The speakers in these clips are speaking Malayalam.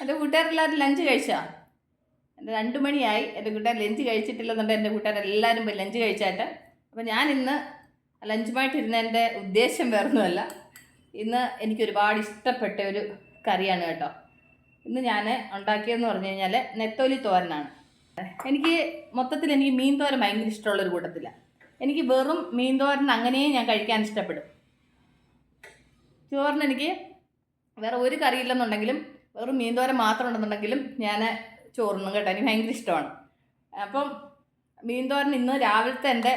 എന്റെ കൂട്ടുകാരെല്ലാവരും ലഞ്ച് കഴിച്ചാ? എന്റെ രണ്ട് മണിയായി. എന്റെ കൂട്ടുകാർ ലഞ്ച് കഴിച്ചിട്ടില്ലെന്നുണ്ട് എന്റെ കൂട്ടുകാരെല്ലാവരും പോയി ലഞ്ച് കഴിച്ചായിട്ട് അപ്പോൾ ഞാൻ ഇന്ന് ലഞ്ചുമായിട്ടിരുന്നതിന്റെ ഉദ്ദേശം വേറൊന്നുമല്ല. ഇന്ന് എനിക്ക് ഒരുപാട് ഇഷ്ടപ്പെട്ട ഒരു കറിയാണ് കേട്ടോ. ഇന്ന് ഞാൻ ഉണ്ടാക്കിയതെന്ന് പറഞ്ഞു കഴിഞ്ഞാൽ നെത്തോലി തോരനാണ്. എനിക്ക് മൊത്തത്തിൽ എനിക്ക് മീൻ തോരൻ ഭയങ്കര ഇഷ്ടമുള്ളൊരു കൂട്ടത്തില്ല എനിക്ക് വെറും മീൻ തോരൻ അങ്ങനെയേ ഞാൻ കഴിക്കാൻ ഇഷ്ടപ്പെടും. ചോറിന് എനിക്ക് വേറെ ഒരു കറിയില്ലെന്നുണ്ടെങ്കിലും വെറും മീൻ തോര മാത്രം ഉണ്ടെന്നുണ്ടെങ്കിലും ഞാൻ ചോറുണ്ണും കേട്ടോ. എനിക്ക് ഭയങ്കര ഇഷ്ടമാണ്. അപ്പം മീൻ തോരൻ ഇന്ന് രാവിലത്തെ എന്റെ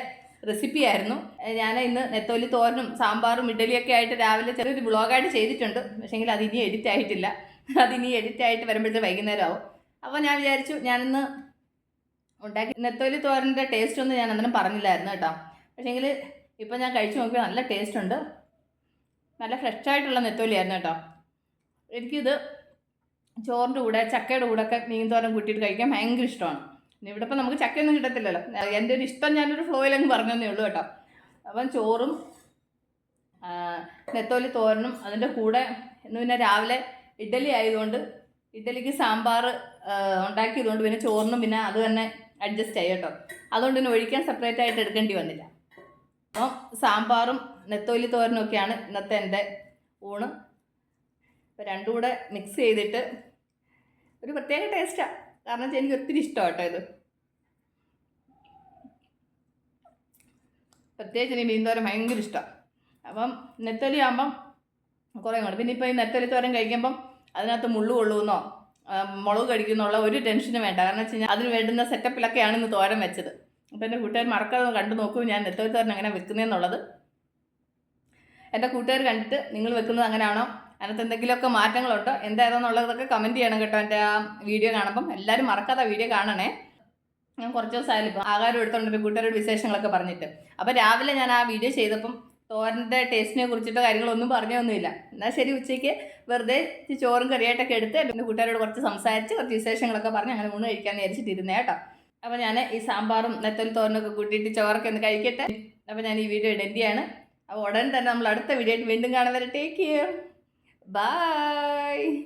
റെസിപ്പി ആയിരുന്നു. ഞാൻ ഇന്ന് നെത്തോലി തോരനും സാമ്പാറും ഇഡലിയൊക്കെ ആയിട്ട് രാവിലെ ചെറിയൊരു ബ്ലോഗായിട്ട് ചെയ്തിട്ടുണ്ട്. പക്ഷേങ്കിൽ അതിനി എഡിറ്റ് ആയിട്ടില്ല. അതിനി എഡിറ്റ് ആയിട്ട് വരുമ്പോഴത്തെ വൈകുന്നേരം ആവും അപ്പോൾ ഞാൻ വിചാരിച്ചു ഞാനിന്ന് ഉണ്ടാക്കി നെത്തോലി തോരന്റെ ടേസ്റ്റ് ഒന്നും ഞാൻ അന്നേരം പറഞ്ഞില്ലായിരുന്നു കേട്ടോ. പക്ഷേങ്കിൽ ഇപ്പോൾ ഞാൻ കഴിച്ചു നോക്കിയാൽ നല്ല ടേസ്റ്റ് ഉണ്ട്. നല്ല ഫ്രഷ് ആയിട്ടുള്ള നെത്തോലിയായിരുന്നു കേട്ടോ. എനിക്കിത് ചോറിന്റെ കൂടെ ചക്കയുടെ കൂടെ ഒക്കെ മീൻ തോരൻ കൂട്ടിയിട്ട് കഴിക്കാൻ ഭയങ്കര ഇഷ്ടമാണ്. ഇവിടെ ഇപ്പം നമുക്ക് ചക്കയൊന്നും കിട്ടത്തില്ലല്ലോ. എന്റെ ഒരു ഇഷ്ടം ഞാനൊരു ഫ്ലോയിലങ്ങ് പറഞ്ഞതേ ഉള്ളൂ കേട്ടോ. അപ്പം ചോറും നെത്തോലി തോരനും അതിന്റെ കൂടെ ഇന്ന് പിന്നെ രാവിലെ ഇഡ്ഡലി ആയതുകൊണ്ട് ഇഡ്ഡലിക്ക് സാമ്പാർ ഉണ്ടാക്കിയതുകൊണ്ട് പിന്നെ ചോറിനും പിന്നെ അത് തന്നെ അഡ്ജസ്റ്റ് ആയി കേട്ടോ. അതുകൊണ്ട് പിന്നെ ഒഴിക്കാൻ സെപ്പറേറ്റ് ആയിട്ട് എടുക്കേണ്ടി വന്നില്ല. അപ്പം സാമ്പാറും നെത്തോലി തോരനും ഒക്കെയാണ് ഇന്നത്തെ എന്റെ ഊണ്. അപ്പോൾ രണ്ടും കൂടെ മിക്സ് ചെയ്തിട്ട് ഒരു പ്രത്യേക ടേസ്റ്റാണ് കാരണം വെച്ചാൽ എനിക്ക് ഒത്തിരി ഇഷ്ടമാണ് കേട്ടോ ഇത്. പ്രത്യേകിച്ച് എനിക്ക് മീൻതോരൻ ഭയങ്കര ഇഷ്ടമാണ് അപ്പം നെത്തലി ആകുമ്പം കുറേ കൂടെ. പിന്നെ ഇപ്പോൾ ഈ നെത്തലി തോരൻ കഴിക്കുമ്പം അതിനകത്ത് മുള്ളു കൊള്ളുമെന്നോ മുളക് കടിക്കുന്നുള്ള ഒരു ടെൻഷനും വേണ്ട. കാരണം വെച്ച് കഴിഞ്ഞാൽ അതിന് വേണ്ടുന്ന സെറ്റപ്പിലൊക്കെയാണ് ഇന്ന് തോരൻ വെച്ചത്. അപ്പോൾ എന്റെ കൂട്ടുകാർ മറക്കാതെ കണ്ടു നോക്കും ഞാൻ നെത്തലി തോരൻ എങ്ങനെ വെക്കുന്നതെന്നുള്ളത് എന്റെ കൂട്ടുകാർ കണ്ടിട്ട് നിങ്ങൾ വെക്കുന്നത് അങ്ങനെയാണോ? അതിനകത്ത് എന്തെങ്കിലുമൊക്കെ മാറ്റങ്ങളുണ്ടോ? എന്തായതെന്നുള്ളതൊക്കെ കമന്റ് ചെയ്യണം കേട്ടോ എന്റെ ആ വീഡിയോ കാണുമ്പം. എല്ലാവരും മറക്കാതെ വീഡിയോ കാണണേ. ഞാൻ കുറച്ച് ദിവസമായാലും ഇപ്പോൾ ആഹാരം എടുത്തോണ്ടൊരു കൂട്ടുകാരോട് വിശേഷങ്ങളൊക്കെ പറഞ്ഞിട്ട്. അപ്പോൾ രാവിലെ ഞാൻ ആ വീഡിയോ ചെയ്തപ്പം തോരന്റെ ടേസ്റ്റിനെ കുറിച്ചിട്ടോ കാര്യങ്ങളൊന്നും പറഞ്ഞൊന്നുമില്ല. എന്നാൽ ശരി ഉച്ചയ്ക്ക് വെറുതെ ചോറും കറിയായിട്ടൊക്കെ എടുത്ത് എന്റെ കൂട്ടുകാരോട് കുറച്ച് സംസാരിച്ച് കുറച്ച് വിശേഷങ്ങളൊക്കെ പറഞ്ഞ് അങ്ങനെ ഊണ് കഴിക്കാൻ വിചാരിച്ചിട്ടിരുന്നേ കേട്ടോ. അപ്പോൾ ഞാൻ ഈ സാമ്പാറും നെത്തൽ തോരനൊക്കെ കൂട്ടിയിട്ട് ചോറൊക്കെ ഒന്ന് കഴിക്കട്ടെ. അപ്പോൾ ഞാൻ ഈ വീഡിയോ ഇടേണ്ടിയാണ് അപ്പോൾ ഉടൻ തന്നെ നമ്മൾ അടുത്ത വീഡിയോ ആയിട്ട് വീണ്ടും കാണാൻ വരെ ടേക്ക് കെയർ Bye.